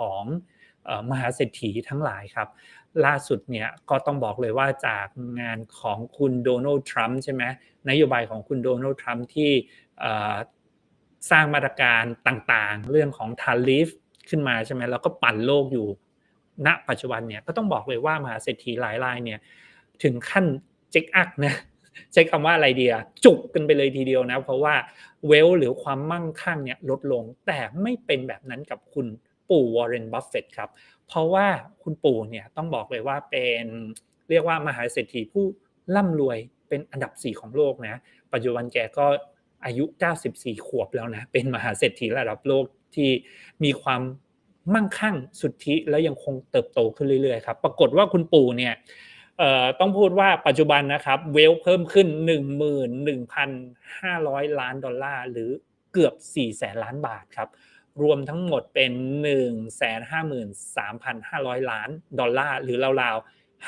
ของมหาเศรษฐีทั้งหลายครับ ล่าสุดเนี่ยก็ต้องบอกเลยว่าจากงานของคุณโดนัลด์ทรัมป์ใช่ไหมนโยบายของคุณโดนัลด์ทรัมป์ที่สร้างมาตรการต่างๆ เรื่องของทาริฟขึ้นมาใช่ไหมแล้วก็ปั่นโลกอยู่ ณปัจจุบันเนี่ยก็ต้องบอกเลยว่ามหาเศรษฐีหลายรายเนี่ยถึงขั้นเจ๊กอักนะใช้คำว่าอะไรเดียจุกกันไปเลยทีเดียวนะ เพราะว่าเวลหรือความมั่งคั่งเนี่ยลดลงแต่ไม่เป็นแบบนั้นกับคุณ ปู่วอร์เรนบัฟเฟตครับ เพราะว่าคุณปู่เนี่ยต้องบอกเลยว่าเป็นเรียกว่ามหาเศรษฐีผู้ร่ำรวยเป็นอันดับ 4 ของโลกนะ ปัจจุบันแกก็อายุ 94 ขวบแล้วนะ เป็นมหาเศรษฐีระดับโลกที่มีความมั่งคั่งสุทธิและยังคงเติบโตขึ้นเรื่อยๆครับ ปรากฏว่าคุณปู่เนี่ยต้องพูดว่าปัจจุบันนะครับเวลเพิ่มขึ้น 11,500 ล้านดอลลาร์ หรือเกือบ 4 แสนล้านบาทครับ รวมทั้งหมดเป็น 153,500 ล้านดอลลาร์หรือราวๆ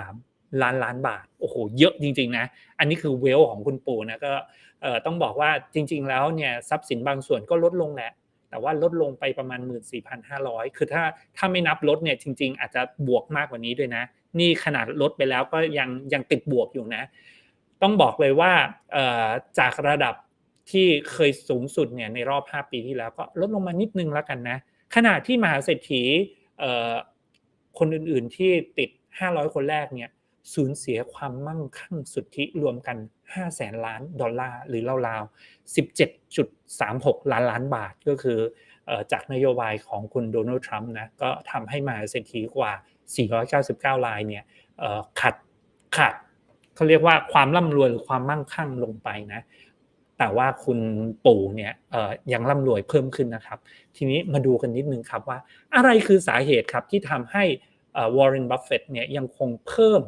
5.3 ล้านล้านบาท โอ้โห เยอะจริงๆนะ อันนี้คือเวลของคุณปู่นะก็ต้องบอกว่าจริง ๆ แล้วเนี่ยทรัพย์สินบางส่วนก็ลดลงแหละ แต่ว่าลดลงไปประมาณ 14,500 คือถ้าถ้าไม่นับลดเนี่ยจริง ๆ อาจจะบวกมากกว่านี้ด้วยนะ นี่ขนาดลดไปแล้วก็ยังยังติดบวกอยู่นะ ต้องบอกเลยว่าจากระดับ ที่เคยสูงสุดเนี่ยในรอบ 5 ปีที่แล้วก็ลดลงมานิดนึงแล้วกันนะ ขณะที่มหาเศรษฐีคนอื่นๆที่ติด 500 คนแรกเนี่ยสูญเสียความมั่งคั่งสุทธิรวมกัน5แสนล้านดอลลาร์หรือราวๆ 17.36 ล้านล้านบาทก็คือจากนโยบายของคุณโดนัลด์ทรัมป์นะก็ทำให้มหาเศรษฐีกว่า 499 รายเนี่ยขัดขัดเขาเรียกว่าความร่ำรวยหรือความมั่งคั่งลงไปนะ แต่ว่าคุณปู่เนี่ยยังร่ำรวยเพิ่มขึ้นนะครับ ทีนี้มาดูกันนิดนึงครับว่าอะไรคือสาเหตุครับที่ทำให้วอร์เรนบัฟเฟตเนี่ยยังคงเพิ่ม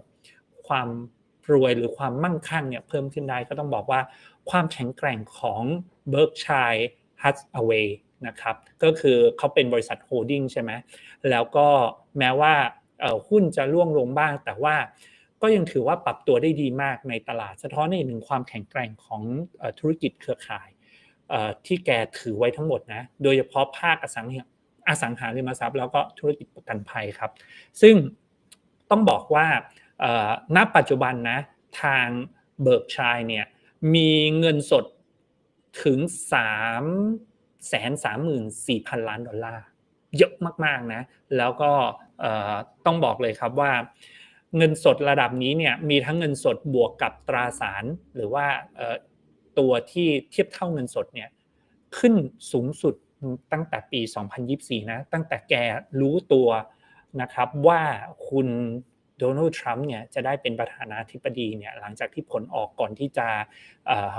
ความรวยหรือความมั่งคั่งเนี่ยเพิ่มขึ้นได้ก็ต้องบอกว่าความแข็งแกร่งของ Berkshire Hathaway นะครับก็คือเขาเป็นบริษัทโฮดดิ้งใช่ไหมแล้วก็แม้ว่าหุ้นจะร่วงลงบ้างแต่ว่า ก็ยังถือว่าปรับตัวได้ดีมากในตลาด สะท้อนในห้เห็นความแข็งแกร่งของธุรกิจเครือข่ายที่แกถือไว้ทั้งหมดนะ โดยเฉพาะภาคอสังหาอสังหาริมทรัพย์แล้วก็ธุรกิจประกันภัยครับ ซึ่งต้องบอกว่าณปัจจุบันนะทางเบิร์กชัยเนี่ยมีเงินสดถึง3แสนสามหมื่นสี่พันล้านดอลลาร์ เยอะมาก ๆ นะ แล้วก็ต้องบอกเลยครับว่า เงินสดระดับนี้เนี่ยมีทั้งเงินสดบวกกับตราสารหรือว่าตัวที่เทียบเท่าเงินสดเนี่ยขึ้นสูงสุดตั้งแต่ปี 2024 นะ ตั้งแต่แกรู้ตัวนะครับว่าคุณโดนัลด์ทรัมป์เนี่ยจะได้เป็นประธานาธิบดีเนี่ยหลังจากที่ผลออกก่อนที่จะ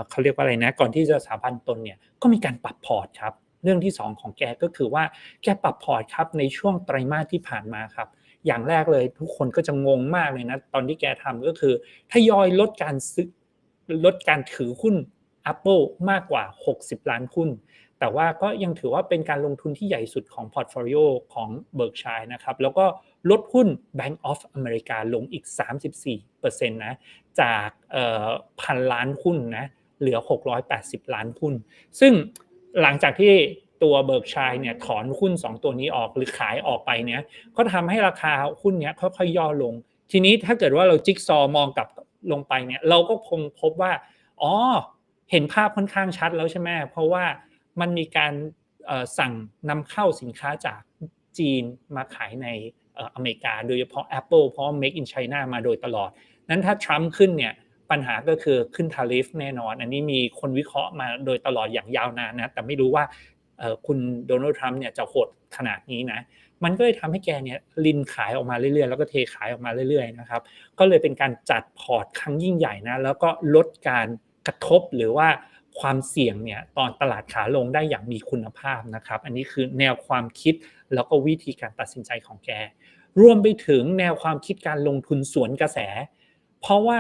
เขาเรียกว่าอะไรนะ ก่อนที่จะสถาบันตนเนี่ยก็มีการปรับพอร์ตครับ เรื่องที่ 2 ของแกก็คือว่าแกปรับพอร์ตครับในช่วงไตรมาสที่ผ่านมาครับ อย่างแรกเลย ทุกคนก็จะงงมากเลยนะ ตอนที่แกทำก็คือทยอยลดการซื้อลดการถือหุ้น Apple มากกว่า 60 ล้านหุ้น แต่ว่าก็ยังถือว่าเป็นการลงทุนที่ใหญ่สุดของพอร์ตโฟลิโอของ Berkshire นะครับ แล้วก็ลดหุ้น Bank of America ลงอีก 34%นะ จากพันล้านหุ้นนะ เหลือ 680 ล้านหุ้น ซึ่งหลังจากที่ ตัวเบิร์กชัยเนี่ยถอนหุ้น 2 ตัวนี้ออกหรือขายออกไปเนี่ยก็ทำให้ราคาหุ้นเนี้ยค่อยๆย่อลง ทีนี้ถ้าเกิดว่าเราจิ๊กซอมองกลับลงไปเนี่ยเราก็คงพบว่าอ๋อเห็นภาพค่อนข้างชัดแล้วใช่ไหมเพราะว่ามันมีการสั่งนำเข้าสินค้าจากจีนมาขายในอเมริกา โดยเฉพาะ Apple เพราะ Make in China มาโดยตลอด นั้นถ้าทรัมป์ขึ้นเนี่ยปัญหาก็คือขึ้นทาริฟแน่นอน อันนี้มีคนวิเคราะห์มาโดยตลอดอย่างยาวนานนะ แต่ไม่รู้ว่า คุณโดนัลด์ทรัมป์เนี่ยจะโหดขนาดนี้นะมันก็เลยทำให้แกเนี่ยลินขายออกมาเรื่อยๆ แล้วก็เทขายออกมาเรื่อยๆนะครับก็เลยเป็นการจัดพอร์ตครั้งยิ่งใหญ่นะแล้วก็ลดการกระทบหรือว่าความเสี่ยงเนี่ยตอนตลาดขาลงได้อย่างมีคุณภาพนะครับ อันนี้คือแนวความคิดแล้วก็วิธีการตัดสินใจของแก รวมไปถึงแนวความคิดการลงทุนสวนกระแส เพราะว่า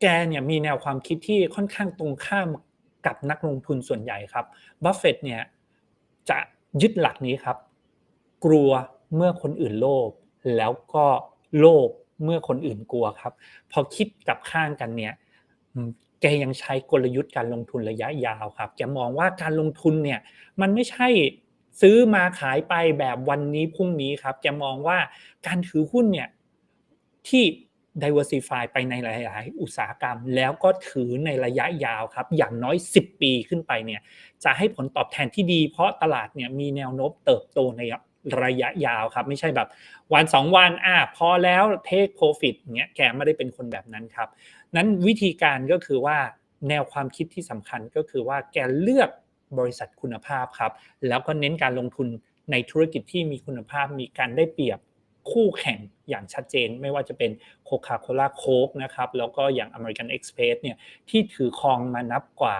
แกเนี่ยมีแนวความคิดที่ค่อนข้างตรงข้าม กับนักลงทุนส่วนใหญ่ครับบัฟเฟตเนี่ยจะยึดหลักนี้ครับ กลัวเมื่อคนอื่นโลภแล้วก็โลภเมื่อคนอื่นกลัวครับ พอคิดกับข้างกันเนี่ยแกยังใช้กลยุทธ์การลงทุนระยะยาวครับแกมองว่าการลงทุนเนี่ยมันไม่ใช่ซื้อมาขายไปแบบวันนี้พรุ่งนี้ครับแกมองว่าการถือหุ้นเนี่ยที่ diversify ไปในหลาย ๆ อุตสาหกรรม แล้วก็ถือในระยะยาวครับ อย่างน้อย 10 ปีขึ้นไปเนี่ยจะให้ผลตอบแทนที่ดี เพราะตลาดเนี่ยมีแนวโน้มเติบโตในระยะยาวครับ ไม่ใช่แบบวันสองวันอะพอแล้วเทคโปรฟิตเงี้ยแกไม่ได้เป็นคนแบบนั้นครับ นั้นวิธีการก็คือว่าแนวความคิดที่สำคัญก็คือว่าแกเลือกบริษัทคุณภาพครับ แล้วก็เน้นการลงทุนในธุรกิจที่มีคุณภาพมีการได้เปรียบ คู่แข่งอย่างชัดเจน ไม่ว่าจะเป็นโคคาโคล่าโค้กนะครับแล้วก็อย่าง American Express เนี่ยที่ถือครองมานับกว่า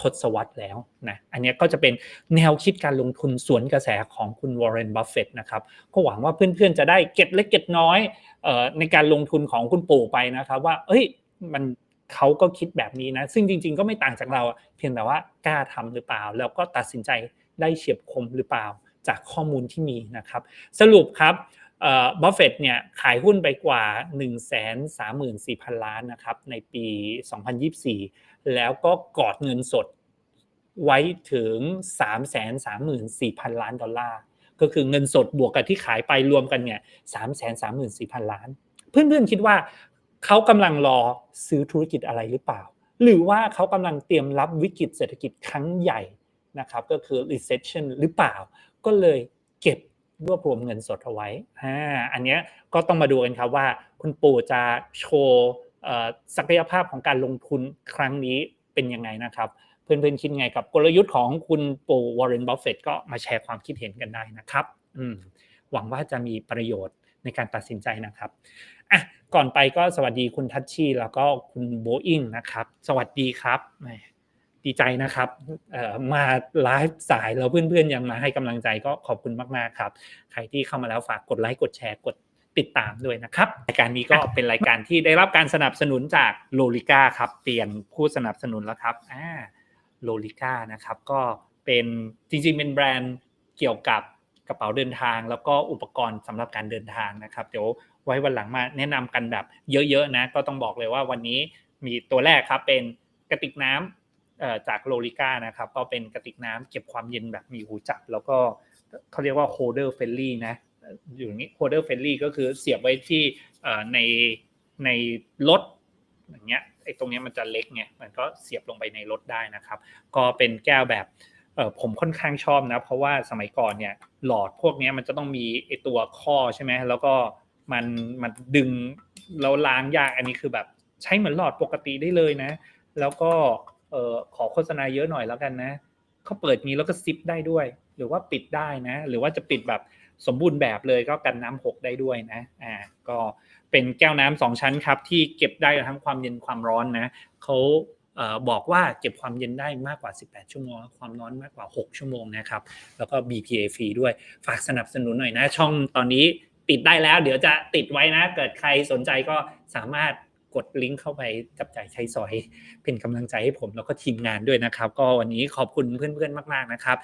ทศวรรษแล้วนะอันนี้ก็จะเป็นแนวคิดการลงทุนสวนกระแสของคุณวอร์เรนบัฟเฟตนะครับก็หวังว่าเพื่อนๆจะได้เก็บเล็กเก็บน้อยในการลงทุนของคุณปู่ไปนะครับ ว่า เอ้ยมันเขาก็คิดแบบนี้นะ ซึ่งจริง ๆ ก็ไม่ต่างจากเราเพียงแต่ว่ากล้าทำหรือเปล่า แล้วก็ตัดสินใจได้เฉียบคมหรือเปล่าจากข้อมูลที่มีนะครับ สรุปครับ บัฟเฟตเนี่ยขายหุ้นไปกว่า 1 3 4 0 0 0 ล้านนะครับในปี 2024 แล้วก็กอดเงินสดไว้ถึง 3 3 4 0 0 0 ล้านดอลลาร์ ก็คือเงินสดบวกกับที่ขายไปรวมกันเนี่ย3 3 4 0 0 0 ล้าน เพื่อนๆคิดว่าเขากำลังรอซื้อธุรกิจอะไรหรือเปล่า หรือว่าเขากำลังเตรียมรับวิกฤตเศรษฐกิจครั้งใหญ่นะครับก็คือ recession หรือเปล่า ก็เลยเก็บ รวบรวมเงินสดเอาไว้อ่าอันนี้ก็ต้องมาดูกันครับว่า คุณปู่จะโชว์ศักยภาพของการลงทุนครั้งนี้เป็นยังไงนะครับ เพื่อนๆคิดไงกับกลยุทธ์ของคุณปู่วอร์เรนบัฟเฟตก็มาแชร์ความคิดเห็นกันได้นะครับอืมหวังว่าจะมีประโยชน์ในการตัดสินใจนะครับอะก่อนไปก็สวัสดีคุณทัชชี่แล้วก็คุณโบอิงนะครับ สวัสดีครับ ดีใจนะครับมาไลฟ์สายแล้วเพื่อนๆยังมาให้กำลังใจก็ขอบคุณมากๆครับ ใครที่เข้ามาแล้วฝากกดไลค์กดแชร์กดติดตามด้วยนะครับรายการนี้ก็เป็นรายการที่ได้รับการสนับสนุนจากโลลิก้าครับ เปลี่ยนผู้สนับสนุนแล้วครับอ่าโลลิก้านะครับก็เป็นจริงๆเป็นแบรนด์เกี่ยวกับกระเป๋าเดินทาง แล้วก็อุปกรณ์สำหรับการเดินทางนะครับ เดี๋ยวไว้วันหลังมาแนะนำกันแบบเยอะๆนะ ก็ต้องบอกเลยว่าวันนี้มีตัวแรกครับเป็นกระติกน้ำ จากโลลิก้านะครับก็เป็นกระติกน้ำเก็บความเย็นแบบมีหูจับ แล้วก็เขาเรียกว่าโฮเดอร์เฟลลี่นะอยู่นี้โฮเดอร์เฟลลี่ก็คือเสียบไว้ที่ในในรถอย่างเงี้ยไอ้ตรงนี้มันจะเล็กไงมันก็เสียบลงไปในรถได้นะครับ ก็เป็นแก้วแบบผมค่อนข้างชอบนะ เพราะว่าสมัยก่อนเนี่ยหลอดพวกนี้มันจะต้องมีไอตัวข้อใช่ไหมแล้วก็มันมันดึงเราล้างยากอันนี้คือแบบใช้เหมือนหลอดปกติได้เลยนะ แล้วก็ เออขอโฆษณาเยอะหน่อยแล้วกันนะเขาเปิดนี้แล้วก็ซิปได้ด้วย หรือว่าปิดได้นะ หรือว่าจะปิดแบบสมบูรณ์แบบเลยก็กันน้ำหกได้ด้วยนะอ่าก็เป็นแก้วน้ำสองชั้นครับ ที่เก็บได้ทั้งความเย็นความร้อนนะเขาบอกว่าเก็บความเย็นได้มากกว่า 18 ชั่วโมง ความร้อนมากกว่า 6 ชั่วโมงนะครับ แล้วก็ BPA ฟรีด้วย ฝากสนับสนุนหน่อยนะ ช่องตอนนี้ติดได้แล้ว เดี๋ยวจะติดไว้นะ เกิดใครสนใจก็สามารถ กดลิงก์เข้าไปจับจ่ายใช้สอย เป็นกำลังใจให้ผมแล้วก็ทีมงานด้วยนะครับ ก็วันนี้ขอบคุณเพื่อนๆมาก ๆนะครับ